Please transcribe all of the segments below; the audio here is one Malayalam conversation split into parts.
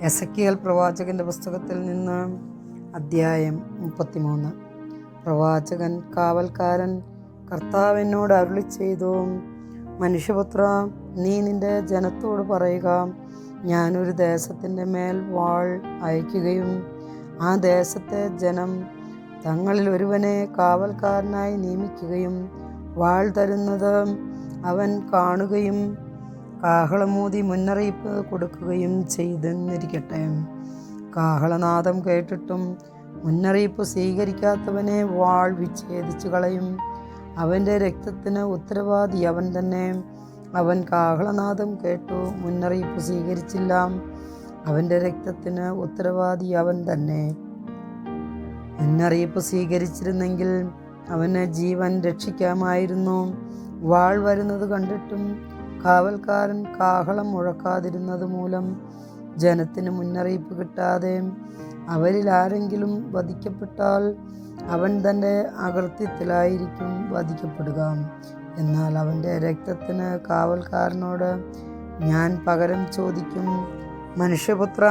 എസക്കിയൽ പ്രവാചകന്റെ പുസ്തകത്തിൽ നിന്ന് അദ്ധ്യായം മുപ്പത്തിമൂന്ന്. പ്രവാചകൻ കാവൽക്കാരൻ കർത്താവിനോട് അരുളി ചെയ്തു മനുഷ്യപുത്ര നീ നിന്റെ ജനത്തോട് പറയുക ഞാനൊരു ദേശത്തിന്റെ മേൽ വാൾ അയക്കുകയും ആ ദേശത്തെ ജനം തങ്ങളിൽ ഒരുവനെ കാവൽക്കാരനായി നിയമിക്കുകയും വാൾ തരുന്നത് അവൻ കാണുകയും കാഹളമൂതി മുന്നറിയിപ്പ് കൊടുക്കുകയും ചെയ്തെന്നിരിക്കട്ടെ. കാഹളനാദം കേട്ടിട്ടും മുന്നറിയിപ്പ് സ്വീകരിക്കാത്തവനെ വാൾ വിച്ഛേദിച്ചു കളയും. അവന്റെ രക്തത്തിന് ഉത്തരവാദി അവൻ തന്നെ. അവൻ കാഹളനാദം കേട്ടു മുന്നറിയിപ്പ് സ്വീകരിച്ചില്ല. അവന്റെ രക്തത്തിന് ഉത്തരവാദി അവൻ തന്നെ. മുന്നറിയിപ്പ് സ്വീകരിച്ചിരുന്നെങ്കിൽ അവന് ജീവൻ രക്ഷിക്കാമായിരുന്നു. വാൾ വരുന്നത് കണ്ടിട്ടും കാവൽക്കാരൻ കാഹളം മുഴക്കാതിരുന്നത് മൂലം ജനത്തിന് മുന്നറിയിപ്പ് കിട്ടാതെ അവരിൽ ആരെങ്കിലും വധിക്കപ്പെട്ടാൽ അവൻ തന്റെ അകൃത്യത്തിലായിരിക്കും വധിക്കപ്പെടുക. എന്നാൽ അവന്റെ രക്തത്തിന് കാവൽക്കാരനോട് ഞാൻ പകരം ചോദിക്കും മനുഷ്യപുത്ര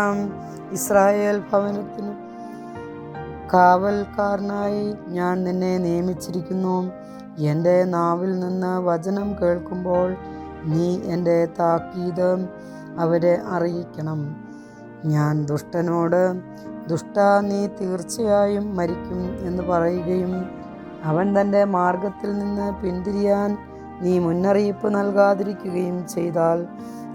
ഇസ്രായേൽ ഭവനത്തിന് കാവൽക്കാരനായി ഞാൻ നിന്നെ നിയമിച്ചിരിക്കുന്നു. എന്റെ നാവിൽ നിന്ന് വചനം കേൾക്കുമ്പോൾ നീ എന്റെ താക്കീത് അവരെ അറിയിക്കണം. ഞാൻ ദുഷ്ടനോട് ദുഷ്ട നീ തീർച്ചയായും മരിക്കും എന്ന് പറയുകയും അവൻ തന്റെ മാർഗത്തിൽ നിന്ന് പിന്തിരിയാൻ നീ മുന്നറിയിപ്പ് നൽകാതിരിക്കുകയും ചെയ്താൽ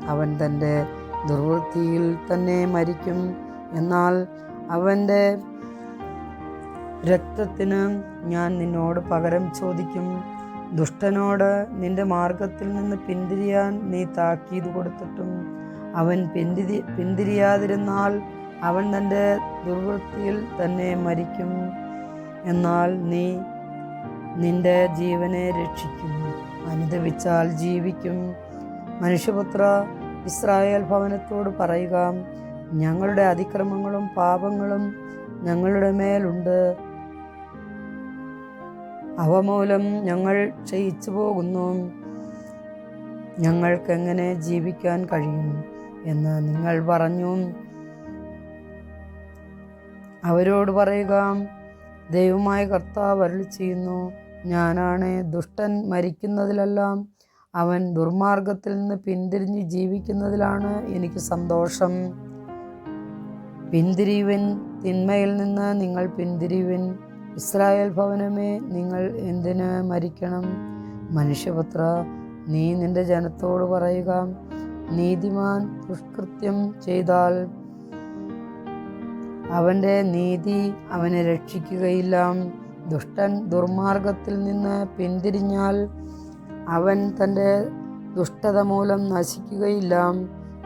അവൻ തന്റെ ദുർവൃത്തിയിൽ തന്നെ മരിക്കും. എന്നാൽ അവന്റെ രക്തത്തിന് ഞാൻ നിന്നോട് പകരം ചോദിക്കും. ദുഷ്ടനോട് നിന്റെ മാർഗത്തിൽ നിന്ന് പിന്തിരിയാൻ നീ താക്കീത് കൊടുത്തിട്ടും അവൻ പിന്തിരി പിന്തിരിയാതിരുന്നാൽ അവൻ തന്റെ ദുർവൃത്തിയിൽ തന്നെ മരിക്കും. എന്നാൽ നീ നിന്റെ ജീവനെ രക്ഷിക്കും. അനുദവിച്ചാൽ ജീവിക്കും. മനുഷ്യപുത്ര ഇസ്രായേൽ ഭവനത്തോട് പറയുക ഞങ്ങളുടെ അതിക്രമങ്ങളും പാപങ്ങളും ഞങ്ങളുടെ മേലുണ്ട്. അവ മൂലം ഞങ്ങൾ ക്ഷയിച്ചു പോകുന്നു. ഞങ്ങൾക്കെങ്ങനെ ജീവിക്കാൻ കഴിയും എന്ന് നിങ്ങൾ പറഞ്ഞു. അവരോട് പറയുക ദൈവമായ കർത്താവ് അരുളി ചെയ്യുന്നു ഞാനാണ് ദുഷ്ടൻ മരിക്കുന്നതിലെല്ലാം അവൻ ദുർമാർഗത്തിൽ നിന്ന് പിന്തിരിഞ്ഞ് ജീവിക്കുന്നതിലാണ് എനിക്ക് സന്തോഷം. പിന്തിരിവിൻ തിന്മയിൽ നിന്ന് നിങ്ങൾ പിന്തിരിവിൻ ഇസ്രായേൽ ഭവനമേ നിങ്ങൾ എന്തിന് മരിക്കണം? മനുഷ്യപുത്ര നീ നിന്റെ ജനത്തോട് പറയുക നീതിമാൻ ദുഷ്കൃത്യം ചെയ്താൽ അവന്റെ നീതി അവനെ രക്ഷിക്കുകയില്ല. ദുഷ്ടൻ ദുർമാർഗത്തിൽ നിന്ന് പിന്തിരിഞ്ഞാൽ അവൻ തന്റെ ദുഷ്ടത മൂലം നശിക്കുകയില്ല.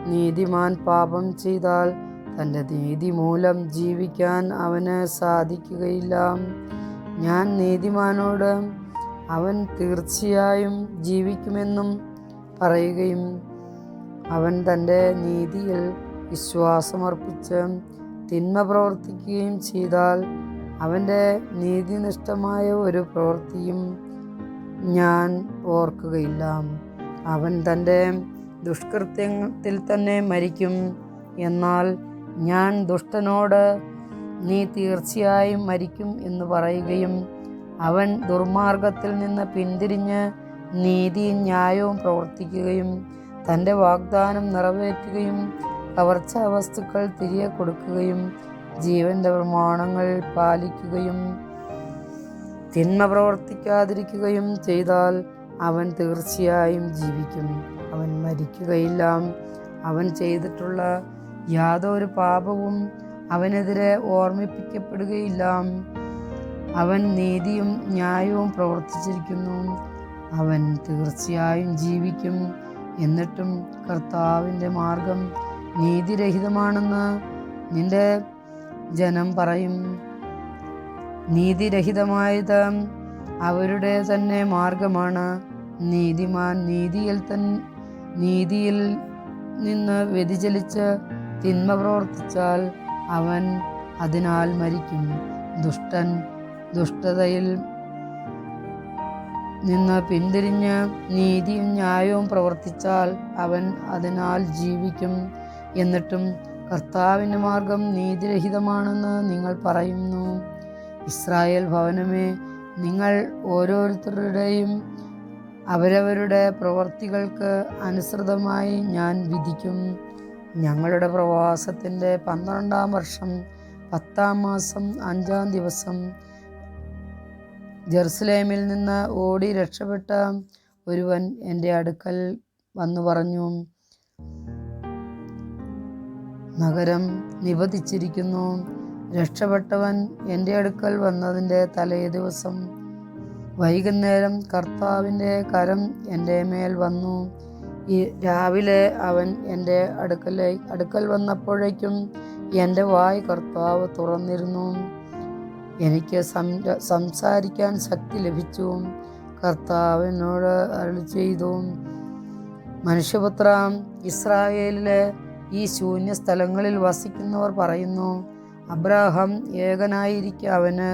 നീതിമാൻ പാപം ചെയ്താൽ തന്റെ നീതി മൂലം ജീവിക്കാൻ അവന് സാധിക്കുകയില്ല. ഞാൻ നീതിമാനോട് അവൻ തീർച്ചയായും ജീവിക്കുമെന്നും പറയുകയും അവൻ തന്റെ നീതിയിൽ വിശ്വാസമർപ്പിച്ച് തിന്മ പ്രവർത്തിക്കുകയും ചെയ്താൽ അവന്റെ നീതിനിഷ്ഠമായ ഒരു പ്രവൃത്തിയും ഞാൻ ഓർക്കുകയില്ല. അവൻ തന്റെ ദുഷ്കൃത്യത്തിൽ തന്നെ മരിക്കും. എന്നാൽ ഞാൻ ദുഷ്ടനോട് നീ തീർച്ചയായും മരിക്കും എന്ന് പറയുകയും അവൻ ദുർമാർഗത്തിൽ നിന്ന് പിന്തിരിഞ്ഞ് നീതിയും ന്യായവും പ്രവർത്തിക്കുകയും തന്റെ വാഗ്ദാനം നിറവേറ്റുകയും കവർച്ചാ വസ്തുക്കൾ തിരികെ കൊടുക്കുകയും ജീവന്റെ പ്രമാണങ്ങൾ പാലിക്കുകയും തിന്മ പ്രവർത്തിക്കാതിരിക്കുകയും ചെയ്താൽ അവൻ തീർച്ചയായും ജീവിക്കും. അവൻ മരിക്കുകയില്ല. അവൻ ചെയ്തിട്ടുള്ള യാതൊരു പാപവും അവനെതിരെ ഓർമ്മിപ്പിക്കപ്പെടുകയില്ല. അവൻ നീതിയും ന്യായവും പ്രവർത്തിച്ചിരിക്കുന്നു. അവൻ തീർച്ചയായും ജീവിക്കും. എന്നിട്ടും കർത്താവിന്റെ മാർഗം നീതിരഹിതമാണെന്ന് നിന്റെ ജനം പറയും. നീതിരഹിതമായത് അവരുടെ തന്നെ മാർഗമാണ്. നീതിമാൻ നീതിയിൽ തൻ നീതിയിൽ നിന്ന് വ്യതിചലിച്ച് തിന്മ പ്രവർത്തിച്ചാൽ അവൻ അതിനാൽ മരിക്കും. ദുഷ്ടൻ ദുഷ്ടതയിൽ നിന്ന് പിന്തിരിഞ്ഞ് നീതിയും ന്യായവും പ്രവർത്തിച്ചാൽ അവൻ അതിനാൽ ജീവിക്കും. എന്നിട്ടും കർത്താവിന്റെ മാർഗം നീതിരഹിതമാണെന്ന് നിങ്ങൾ പറയുന്നു. ഇസ്രായേൽ ഭവനമേ നിങ്ങൾ ഓരോരുത്തരുടെയും അവരവരുടെ പ്രവർത്തികൾക്ക് അനുസൃതമായി ഞാൻ വിധിക്കും. ഞങ്ങളുടെ പ്രവാസത്തിന്റെ പന്ത്രണ്ടാം വർഷം പത്താം മാസം അഞ്ചാം ദിവസം ജെറുസലേമിൽ നിന്ന് ഓടി രക്ഷപ്പെട്ട ഒരുവൻ എന്റെ അടുക്കൽ വന്നു പറഞ്ഞു നഗരം നിബന്ധിച്ചിരിക്കുന്നു രക്ഷപ്പെട്ടവൻ എന്റെ അടുക്കൽ വന്നതിന്റെ തലേ ദിവസം വൈകുന്നേരം കർത്താവിന്റെ കരം എന്റെ മേൽ വന്നു. ഈ രാവിലെ അവൻ എന്റെ അടുക്കലേ അടുക്കൽ വന്നപ്പോഴേക്കും എന്റെ വായ് കർത്താവ് തുറന്നിരുന്നു. എനിക്ക് സംസാരിക്കാൻ ശക്തി ലഭിച്ചു. കർത്താവിനോട് അരളി ചെയ്തു. മനുഷ്യപുത്ര ഇസ്രായേലിലെ ഈ ശൂന്യ സ്ഥലങ്ങളിൽ വസിക്കുന്നവർ പറയുന്നു അബ്രാഹം ഏകനായിരിക്കും അവന്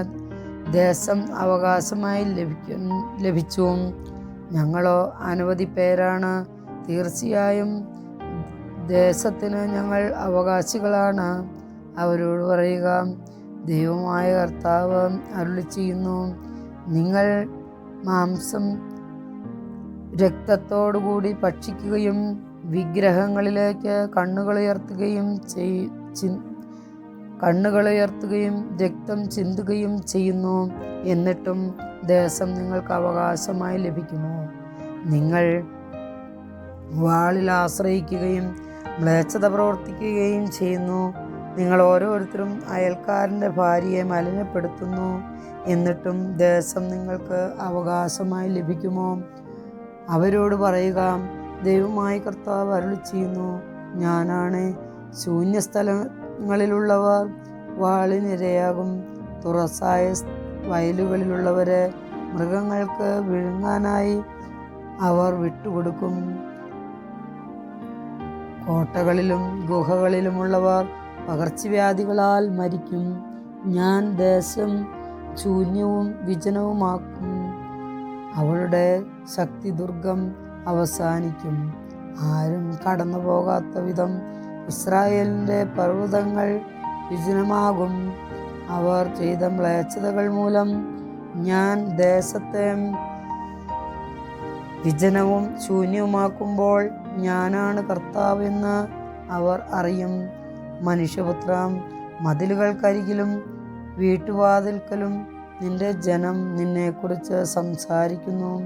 ദേശം അവകാശമായി ലഭിക്കും ലഭിച്ചു. ഞങ്ങളോ അനവധി പേരാണ് തീർച്ചയായും ദേശത്തിന് ഞങ്ങൾ അവകാശികളാണ്. അവരോട് പറയുക ദൈവമായ കർത്താവ് അരുളി ചെയ്യുന്നു നിങ്ങൾ മാംസം രക്തത്തോടുകൂടി ഭക്ഷിക്കുകയും വിഗ്രഹങ്ങളിലേക്ക് കണ്ണുകളുയർത്തുകയും ചെയ് കണ്ണുകളുയർത്തുകയും രക്തം ചിന്തുകയും ചെയ്യുന്നു. എന്നിട്ടും ദേശം നിങ്ങൾക്ക് അവകാശമായി ലഭിക്കുമോ? നിങ്ങൾ വാളിൽ ആശ്രയിക്കുകയും മ്ലേച്ഛത പ്രവർത്തിക്കുകയും ചെയ്യുന്നു. നിങ്ങൾ ഓരോരുത്തരും അയൽക്കാരന്റെ ഭാര്യയെ മലിനപ്പെടുത്തുന്നു. എന്നിട്ടും ദേശം നിങ്ങൾക്ക് അവകാശമായി ലഭിക്കുമോ? അവരോട് പറയുക ദൈവമായി കർത്താവ് അരുളി ചെയ്യുന്നു ഞാനാണ് ശൂന്യസ്ഥലങ്ങളിലുള്ളവർ. വാളിനിരയാകും തുറസായ വയലുകളിലുള്ളവരെ മൃഗങ്ങൾക്ക് വിഴുങ്ങാനായി അവർ വിട്ടുകൊടുക്കും. കോട്ടകളിലും ഗുഹകളിലുമുള്ളവർ പകർച്ചവ്യാധികളാൽ മരിക്കും. ഞാൻ ദേശം ശൂന്യവും വിജനവുമാക്കും. അവളുടെ ശക്തി ദുർഗം അവസാനിക്കും. ആരും കടന്നു പോകാത്ത വിധം ഇസ്രായേലിന്റെ പർവതങ്ങൾ വിജനമാകും. അവർ ചെയ്ത മ്ലേച്ഛതകൾ മൂലം ഞാൻ ദേശത്തെ വിജനവും ശൂന്യവുമാക്കുമ്പോൾ ഞാനാണ് കർത്താവെന്ന് അവർ അറിയും. മനുഷ്യപുത്ര മതിലുകൾക്കരികിലും വീട്ടുവാതിൽക്കലും നിന്റെ ജനം നിന്നെക്കുറിച്ച് സംസാരിക്കുന്നു.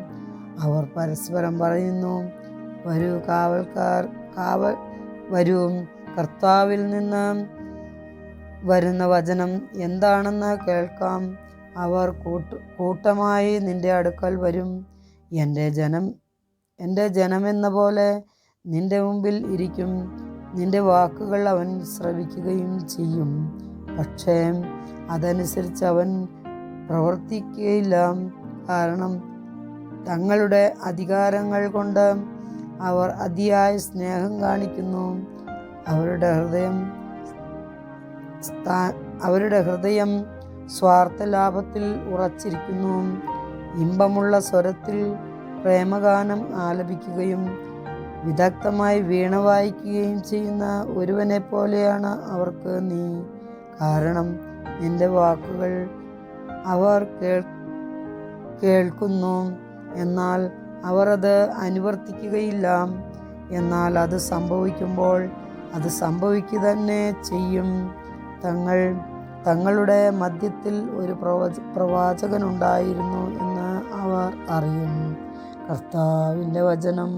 അവർ പരസ്പരം പറയുന്നു വരൂ കാവൽക്കാർ കാവൽ വരൂ. കർത്താവിൽ നിന്ന് വരുന്ന വചനം എന്താണെന്ന് കേൾക്കാം. അവർ കൂട്ട കൂട്ടമായി നിന്റെ അടുക്കൽ വരും. എന്റെ ജനം എന്റെ ജനമെന്ന പോലെ നിന്റെ മുമ്പിൽ ഇരിക്കും. നിന്റെ വാക്കുകൾ അവൻ ശ്രവിക്കുകയും ചെയ്യും. പക്ഷേ അതനുസരിച്ച് അവൻ പ്രവർത്തിക്കുകയില്ല. കാരണം തങ്ങളുടെ അധികാരങ്ങൾ കൊണ്ട് അവർ അതിയായ സ്നേഹം കാണിക്കുന്നു. അവരുടെ ഹൃദയം അവരുടെ ഹൃദയം സ്വാർത്ഥ ലാഭത്തിൽ ഉറച്ചിരിക്കുന്നു. ഇമ്പമുള്ള സ്വരത്തിൽ പ്രേമഗാനം ആലപിക്കുകയും വിദഗ്ധമായി വീണ വായിക്കുകയും ചെയ്യുന്ന ഒരുവനെ പോലെയാണ് അവർക്ക് നീ. കാരണം നിന്റെ വാക്കുകൾ അവർ കേൾ കേൾക്കുന്നു. എന്നാൽ അവർ അത് അനുവർത്തിക്കുകയില്ല. എന്നാൽ അത് സംഭവിക്കുമ്പോൾ അത് സംഭവിക്കുക തന്നെ ചെയ്യും. തങ്ങൾ തങ്ങളുടെ മധ്യത്തിൽ ഒരു പ്രവച പ്രവാചകനുണ്ടായിരുന്നു എന്ന് അവർ അറിയും. കർത്താവിന്റെ വചനം.